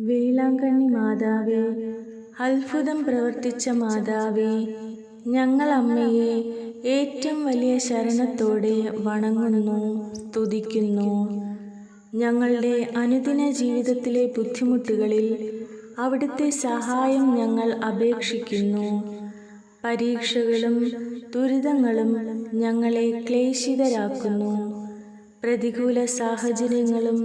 വേളാങ്കണ്ണി മാതാവേ അത്ഭുതം പ്രവർത്തിച്ച മാതാവേ ഞങ്ങൾ അമ്മയെ ഏറ്റവും വലിയ ശരണത്തോടെ വണങ്ങുന്നു സ്തുതിക്കുന്നു. ഞങ്ങളുടെ അനുദിന ജീവിതത്തിലെ ബുദ്ധിമുട്ടുകളിൽ അവിടുത്തെ സഹായം ഞങ്ങൾ അപേക്ഷിക്കുന്നു. പരീക്ഷകളും ദുരിതങ്ങളും ഞങ്ങളെ ക്ലേശിതരാക്കുന്നു. പ്രതികൂല സാഹചര്യങ്ങളും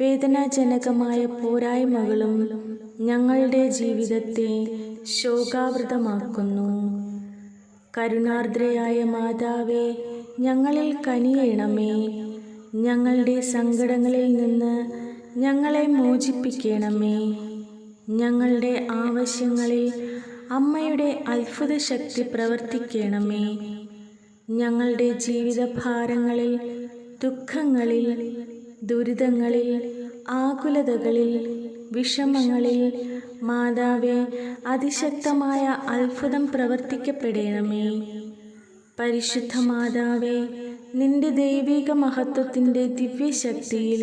വേദനാജനകമായ പോരായ്മകളും ഞങ്ങളുടെ ജീവിതത്തെ ശോകാവൃതമാക്കുന്നു. കരുണാർദ്രയായ മാതാവേ ഞങ്ങളിൽ കനിയണമേ. ഞങ്ങളുടെ സങ്കടങ്ങളിൽ നിന്ന് ഞങ്ങളെ മോചിപ്പിക്കണമേ. ഞങ്ങളുടെ ആവശ്യങ്ങളിൽ അമ്മയുടെ അത്ഭുത ശക്തി പ്രവർത്തിക്കണമേ. ഞങ്ങളുടെ ജീവിതഭാരങ്ങളിൽ ദുഃഖങ്ങളിൽ ദുരിതങ്ങളിൽ ആകുലതകളിൽ വിഷമങ്ങളിൽ മാതാവെ അതിശക്തമായ അത്ഭുതം പ്രവർത്തിക്കപ്പെടണമേ. പരിശുദ്ധ മാതാവെ നിന്റെ ദൈവിക മഹത്വത്തിന്റെ ദിവ്യശക്തിയിൽ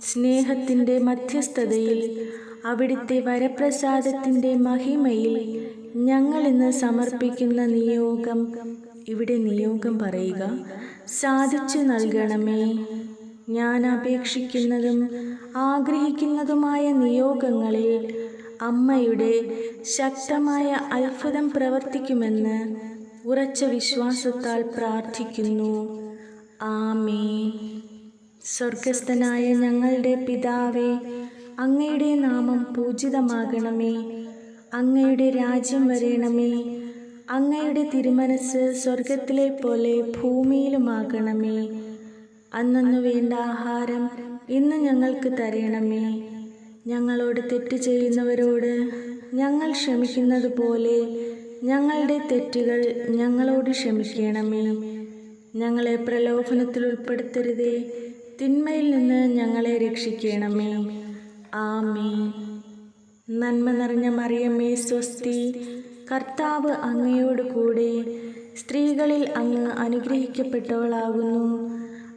സ്നേഹത്തിന്റെ മധ്യസ്ഥതയിൽ അവിടുത്തെ വരപ്രസാദത്തിന്റെ മഹിമയിൽ ഞങ്ങൾ ഇന്ന് സമർപ്പിക്കുന്ന നിയോഗം ഇവിടെ നിയോഗം പറയുക സാധിച്ചു നൽകണമേ. ഞാൻ അപേക്ഷിക്കുന്നതും ആഗ്രഹിക്കുന്നതുമായ നിയോഗങ്ങളിൽ അമ്മയുടെ ശക്തമായ അത്ഭുതം പ്രവർത്തിക്കുമെന്ന് ഉറച്ച വിശ്വാസത്താൽ പ്രാർത്ഥിക്കുന്നു. ആമേ സ്വർഗസ്ഥനായ ഞങ്ങളുടെ പിതാവേ അങ്ങയുടെ നാമം പൂജിതമാകണമേ. അങ്ങയുടെ രാജ്യം വരേണമേ. അങ്ങയുടെ തിരുമനസ് സ്വർഗത്തിലെ പോലെ ഭൂമിയിലുമാകണമേ. അന്നു വേണ്ട ആഹാരം ഇന്ന് ഞങ്ങൾക്ക് തരണമേ. ഞങ്ങളോട് തെറ്റ് ചെയ്യുന്നവരോട് ഞങ്ങൾ ക്ഷമിക്കുന്നത് പോലെ ഞങ്ങളുടെ തെറ്റുകൾ ഞങ്ങളോട് ക്ഷമിക്കണമേ. ഞങ്ങളെ പ്രലോഭനത്തിൽ ഉൾപ്പെടുത്തരുതേ. തിന്മയിൽ നിന്ന് ഞങ്ങളെ രക്ഷിക്കണമേ. ആമേ നന്മ നിറഞ്ഞ മറിയമ്മേ സ്വസ്തി. കർത്താവ് അങ്ങയോട് കൂടെ സ്ത്രീകളിൽ അങ്ങ് അനുഗ്രഹിക്കപ്പെട്ടവളാകുന്നു.